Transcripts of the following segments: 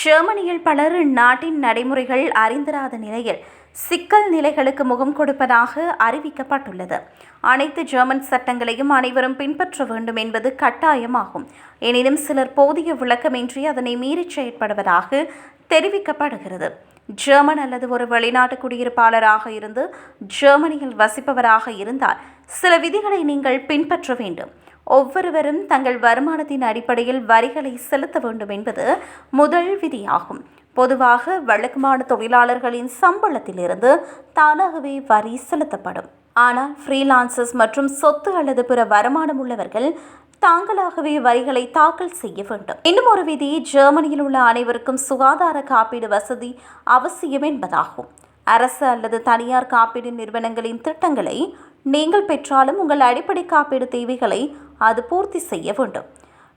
ஜெர்மனியில் பலர் நாட்டின் நடைமுறைகள் அறிந்திராத நிலையில் சிக்கல் நிலைகளுக்கு முகம் கொடுப்பதாக அறிவிக்கப்பட்டுள்ளது. அனைத்து ஜெர்மன் சட்டங்களையும் அனைவரும் பின்பற்ற வேண்டும் என்பது கட்டாயமாகும். எனினும் சிலர் போதிய விளக்கமின்றி அதனை மீறிச் செயற்படுவதாக தெரிவிக்கப்படுகிறது. ஜெர்மன் அல்லது ஒரு வெளிநாட்டு குடியிருப்பாளராக இருந்து ஜெர்மனியில் வசிப்பவராக இருந்தால் சில விதிகளை நீங்கள் பின்பற்ற வேண்டும். ஒவ்வொருவரும் தங்கள் வருமானத்தின் அடிப்படையில் வரிகளை செலுத்த வேண்டும் என்பது முதல் விதியாகும். பொதுவாக வழக்கமான தொழிலாளர்களின் சம்பளத்திலிருந்து தானாகவே வரி செலுத்தப்படும். ஆனால் ஃப்ரீலான்சர்ஸ் மற்றும் சொத்து அல்லது பிற வருமானம் உள்ளவர்கள் தாங்களாகவே வரிகளை தாக்கல் செய்ய வேண்டும். இன்னும் ஒரு விதி ஜெர்மனியில் உள்ள அனைவருக்கும் சுகாதார காப்பீடு வசதி அவசியம் என்பதாகும். அரசு அல்லது தனியார் காப்பீடு நிறுவனங்களின் திட்டங்களை நீங்கள் பெற்றாலும் உங்கள் அடிப்படை காப்பீடு தேவைகளை அது பூர்த்தி செய்ய வேண்டும்.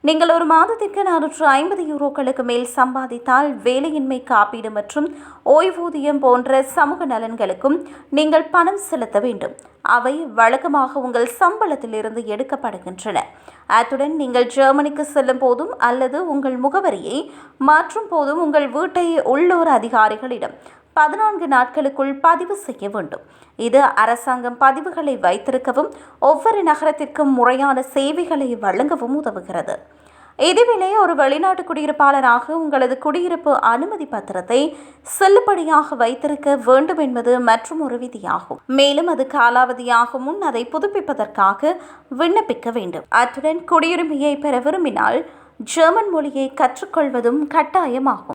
நீங்கள் ஒரு மாதத்திற்கு நானூற்று ஐம்பது யூரோக்களுக்கு மேல் சம்பாதித்தால் வேலையின்மை காப்பீடு மற்றும் ஓய்வூதியம் போன்ற சமூக நலன்களுக்கும் நீங்கள் பணம் செலுத்த வேண்டும். அவை வழக்கமாக உங்கள் சம்பளத்திலிருந்து எடுக்கப்படுகின்றன. அத்துடன் நீங்கள் ஜெர்மனிக்கு செல்லும் போதும் அல்லது உங்கள் முகவரியை மாற்றும் போதும் உங்கள் வீட்டை உள்ளூர் அதிகாரிகளிடம் பதினான்கு நாட்களுக்குள் பதிவு செய்ய வேண்டும். இது அரசாங்கம் பதிவுகளை வைத்திருக்கவும் ஒவ்வொரு நகரத்திற்கும் முறையான சேவைகளை வழங்கவும் உதவுகிறது. இதேவேளை ஒரு வெளிநாட்டு குடியிருப்பாளராக உங்களது குடியிருப்பு அனுமதி பத்திரத்தை செல்லுபடியாக வைத்திருக்க வேண்டும் என்பது மற்றும் ஒரு விதியாகும். மேலும் அது காலாவதியாகும் முன் அதை புதுப்பிப்பதற்காக விண்ணப்பிக்க வேண்டும். அத்துடன் குடியுரிமையை பெற விரும்பினால் ஜெர்மன் மொழியை கற்றுக்கொள்வதும் கட்டாயமாகும்.